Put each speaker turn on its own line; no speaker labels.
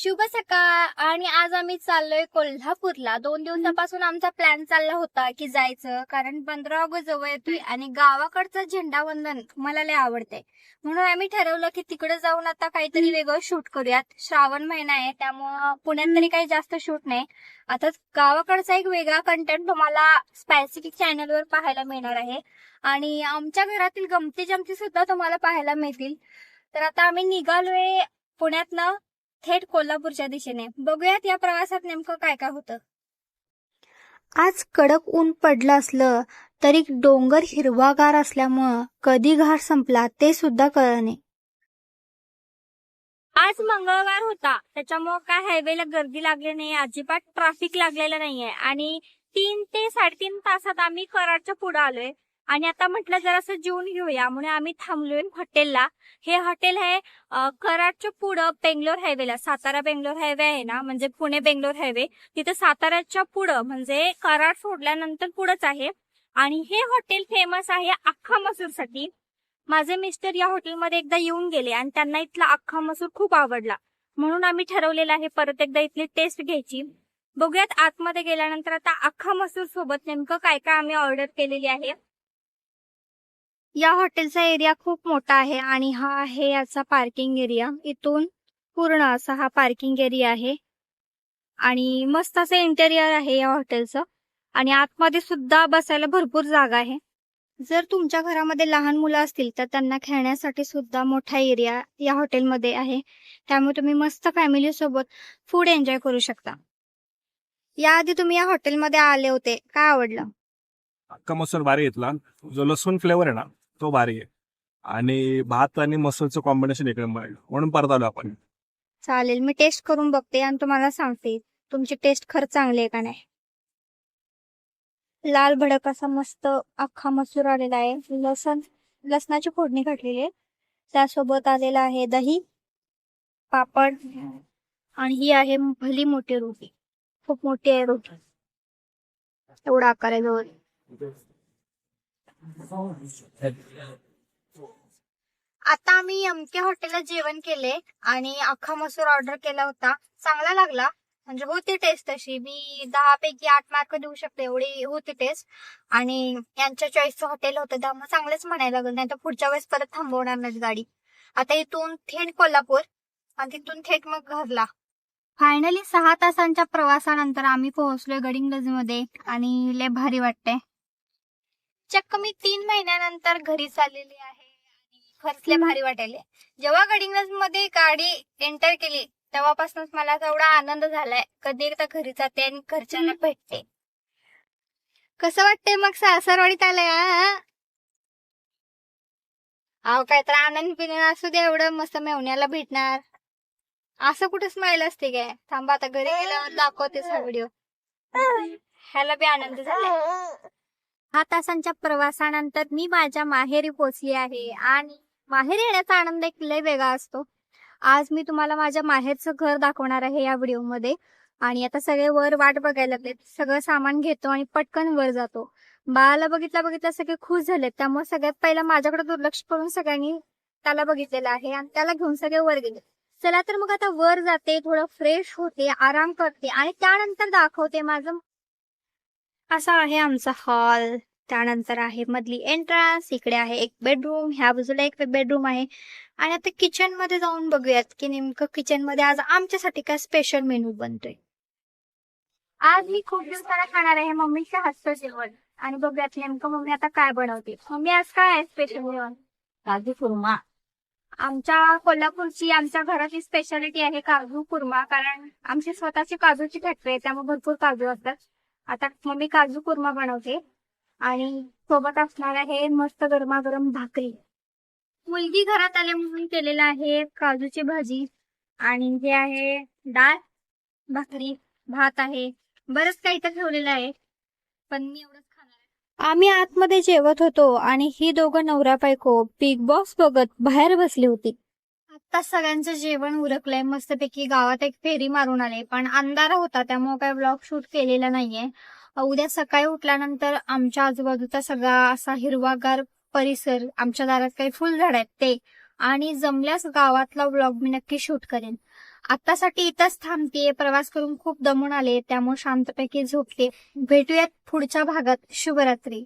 शुभ सकाळ. आणि आज आम्ही चाललोय कोल्हापूरला. दोन दिवसापासून आमचा प्लॅन चालला होता की जायचं. कारण पंधरा ऑगस्ट जवळ येतोय आणि गावाकडचं झेंडावंदन मला लय आवडते म्हणून आम्ही ठरवलं की तिकडे जाऊन आता काहीतरी वेगळं शूट करूयात. श्रावण महिना आहे त्यामुळं पुण्यात तरी काही जास्त शूट नाही. आता गावाकडचा एक वेगळा कंटेंट तुम्हाला स्पेसिफिक चॅनलवर पाहायला मिळणार आहे. आणि आमच्या घरातील गमती जमती सुद्धा तुम्हाला पाहायला मिळतील. तर आता आम्ही निघालोय पुण्यातनं. थेट कोल्हापूरच्या दिशेने. बघूयात या प्रवासात नेमकं काय काय होतं. आज कडक ऊन पडलं असलं तरी डोंगर हिरवागार असल्यामुळं कधी घाट संपला ते सुद्धा नाही. आज मंगळवार होता. त्याच्यामुळं काय हायवेला गर्दी लागली नाही अजिबात ट्रॅफिक लागलेलं नाहीये. आणि तीन ते साडेतीन तासात आम्ही कराडच्या पुढे आलोय. आणि आता म्हटलं जरासं जेवून घेऊया. म्हणून आम्ही थांबलोय हॉटेलला. हे हॉटेल आहे कराडच्या पुढं बेंगलोर हायवेला सातारा बेंगलोर हायवे आहे ना म्हणजे पुणे बेंगलोर हायवे तिथे साताराच्या पुढं म्हणजे कराड सोडल्यानंतर पुढंच आहे. आणि हे हॉटेल फेमस आहे अख्खा मसूरसाठी. माझे मिस्टर या हॉटेलमध्ये एकदा येऊन गेले आणि त्यांना इथला अख्खा मसूर खूप आवडला. म्हणून आम्ही ठरवलेलं आहे परत एकदा इथली टेस्ट घ्यायची. बघूयात आतमध्ये गेल्यानंतर आता अख्खा मसूर सोबत नेमकं काय काय आम्ही ऑर्डर केलेली आहे. या हॉटेलचा एरिया खूप मोठा आहे आणि हा आहे याचा पार्किंग एरिया. इथून पूर्ण असा हा पार्किंग एरिया आहे. आणि मस्त असं इंटेरियर आहे या हॉटेलचं. आणि आतमध्ये सुद्धा बसायला भरपूर जागा आहे. जर तुमच्या घरामध्ये लहान मुलं असतील तर त्यांना खेळण्यासाठी सुद्धा मोठा एरिया या हॉटेलमध्ये आहे. त्यामुळे तुम्ही मस्त फॅमिली सोबत फूड एन्जॉय करू शकता. याआधी तुम्ही या हॉटेलमध्ये आले होते. काय आवडलं?
अख्खा मसूर भारी घेतला. जो लसूण फ्लेवर आहे ना तो भारी आहे. आणि भात आणि मसूरचं कॉम्बिनेशन इकडे मिळेल. म्हणून परत आलो आपण.
चालेल मी टेस्ट करून बघते आणि तुम्हाला सांगते तुमची टेस्ट खरं चांगली आहे का नाही. लाल भडक असा मस्त अख्खा मसूर आलेला आहे. लसण लसणाची फोडणी घातलेली आहे. त्यासोबत आलेला आहे दही पापड आणि ही आहे भली मोठी रोटी. खूप मोठी आहे रोटी. एवढा आकार आहे जवळ. आता आम्ही एमके हॉटेलला जेवण केले आणि अख्खा मसूर ऑर्डर केला होता. चांगला लागला. म्हणजे होती टेस्ट तशी मी दहा पैकी आठ मार्क देऊ शकते एवढी होती टेस्ट आणि यांच्या चॉईसचं हॉटेल होतं. त्यामुळे चांगलंच म्हणायला लागलं. नाही तर पुढच्या वेळेस परत थांबवणार नाही गाडी. आता इथून थेट कोल्हापूर आणि तिथून थेट मग घरला. फायनली सहा तासांच्या प्रवासानंतर आम्ही पोहोचलोय गडिंग्लजमध्ये आणि लय भारी वाटतंय. चक्क मी तीन महिन्यानंतर घरी चाललेली आहे. लय भारी वाटायले. जेव्हा गडिंग्लजमध्ये गाडी एंटर केली तेव्हापासूनच मला तेवढा आनंद झालाय. कधी एकदा घरी जाते आणि घरच्यांना भेटते. कसं वाटतंय मग सासरवाडीत आलंय? अहो काय तर आनंद पिणं असू दे एवढं मस्त मेवण्याला भेटणार. असं कुठे स्माईल असते काय थांबा आता घरी गेल्यावर दाखवतेस हा व्हिडिओ ह्याला बी आनंद झालाय. हा तासांच्या प्रवासानंतर मी माझ्या माहेरी पोचली आहे आणि माहेर येण्याचा आनंद एक लय वेगळा असतो. आज मी तुम्हाला माझ्या माहेरचं घर दाखवणार आहे या व्हिडिओमध्ये. आणि आता सगळे वर वाट बघायला लागले सगळं सामान घेतो आणि पटकन वर जातो. बाळाला बघितल्या बघितल्या सगळे खुश झालेत. त्यामुळे सगळ्यात पहिला माझ्याकडे दुर्लक्ष करून सगळ्यांनी त्याला बघितलेलं आहे आणि त्याला घेऊन सगळे वर गेले. चला तर मग आता वर जाते थोडं फ्रेश होते आराम करते आणि त्यानंतर दाखवते माझं असा आहे आमचा हॉल. त्यानंतर आहे मधली एंट्रन्स इकडे आहे एक बेडरूम ह्या बाजूला एक बेडरूम आहे. आणि आता किचनमध्ये जाऊन बघूयात की नेमकं किचनमध्ये आज आमच्यासाठी काय स्पेशल मेनू बनतोय. आज मी खूप दिवसाला खाणार आहे मम्मीच्या हातचं जेवण. आणि बघूयात नेमकं मम्मी आता काय बनवते. मम्मी आज काय आहे स्पेशल जेवण?
काजू कुर्मा.
आमच्या कोल्हापूरची आमच्या घराची स्पेशालिटी आहे काजू कुर्मा. कारण आमची स्वतःची काजूची फॅक्टरी आहे त्यामुळे भरपूर काजू असतात. आता मग मी काजू कुर्मा बनवते. आणि सोबत असणार आहे मस्त गरमागरम भाकरी. मुलगी घरात आले म्हणून केलेलं आहे काजूची भाजी. आणि जे आहे डाळ भाकरी भात आहे. बरंच काही तर ठेवलेलं आहे. पण मी एवढंच खाणार आम्ही आतमध्ये जेवत होतो आणि ही दोघं नवरा बायको बिग बॉस बघत बाहेर बसली होती. आता सगळ्यांचं जेवण उरकलंय मस्तपैकी गावात एक फेरी मारून आले. पण अंधारा होता त्यामुळे काय ब्लॉग शूट केलेला नाहीये. उद्या सकाळी उठल्यानंतर आमच्या आजूबाजूचा सगळा असा हिरवागार परिसर आमच्या दारात काही फुलझाड आहेत ते. आणि जमल्यास गावातला ब्लॉग मी नक्की शूट करेन. आत्तासाठी इथंच थांबते प्रवास करून खूप दमून आले त्यामुळे शांतपैकी झोपते. भेटूयात पुढच्या भागात. शुभरात्री.